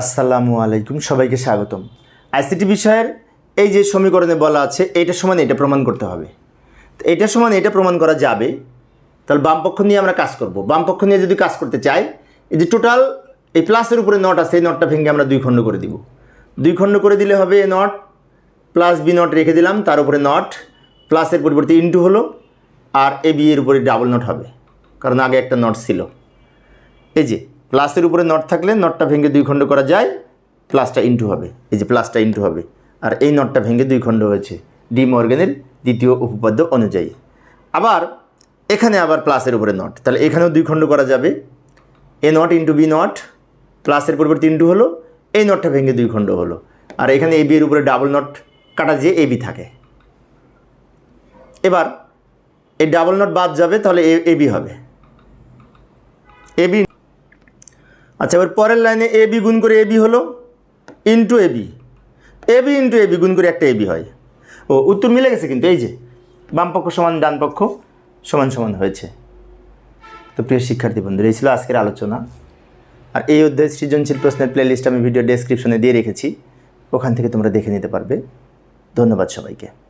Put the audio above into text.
আসসালামু আলাইকুম, সবাইকে স্বাগতম। আইসিটি বিষয়ের এই যে সমীকরণে বলা আছে এইটার সমান এটা প্রমাণ করতে হবে। তো এটা সমান এটা প্রমাণ করা যাবে। তাহলে বাম পক্ষ নিয়ে আমরা কাজ করব। বামপক্ষ নিয়ে যদি কাজ করতে চাই, এই যে টোটাল এই প্লাসের উপরে নট আছে, এই নটটা ভেঙে আমরা দুই খণ্ড করে দিব। দুই খণ্ড করে দিলে হবে A nought plus B nought রেখে দিলাম, তার উপরে নট, প্লাসের পরিবর্তে ইন্টু হলো, আর এ বি এর উপরে ডাবল নট হবে, কারণ আগে একটা নট ছিল। এই যে প্লাসের উপরে নট থাকলে নটটা ভেঙে দুই খণ্ড করা যায়, প্লাসটা ইন্টু হবে। এই যে প্লাসটা ইন্টু হবে। আর এই নটটা ভেঙে দুই খণ্ড হয়েছে ডি মর্গানের দ্বিতীয় উপপাদ্য অনুযায়ী। আবার এখানে আবার প্লাসের উপরে নট। তাহলে এখানেও দুই খণ্ড করা যাবে। A nought into B nought, প্লাসের পরিবর্তে ইন্টু হলো, এই নটটা ভেঙে দুই খণ্ড হলো। আর এখানে এ বি এর উপরে ডাবল নট কাটা যে এ বি থাকে। এবার, এই ডাবল নট বাদ যাবে, তাহলে এ বি হবে। এ বি আচ্ছা এবার পরের লাইনে এ বি গুণ করে এ বি হলো into A B. A B into A B গুণ করে একটা এ বি হয়। ও, উত্তর মিলে গেছে কিন্তু, এই যে, বাম পক্ষ সমান ডান পক্ষ সমান সমান হয়েছে। তো প্রিয় শিক্ষার্থী বন্ধুরা, এই ছিল আজকের আলোচনা। আর এই অধ্যায় সৃজনশীল প্রশ্নের প্লেলিস্ট আমি ভিডিও ডেসক্রিপশনে দিয়ে রেখেছি। ওখান থেকে তোমরা দেখে নিতে পারবে। ধন্যবাদ সবাইকে।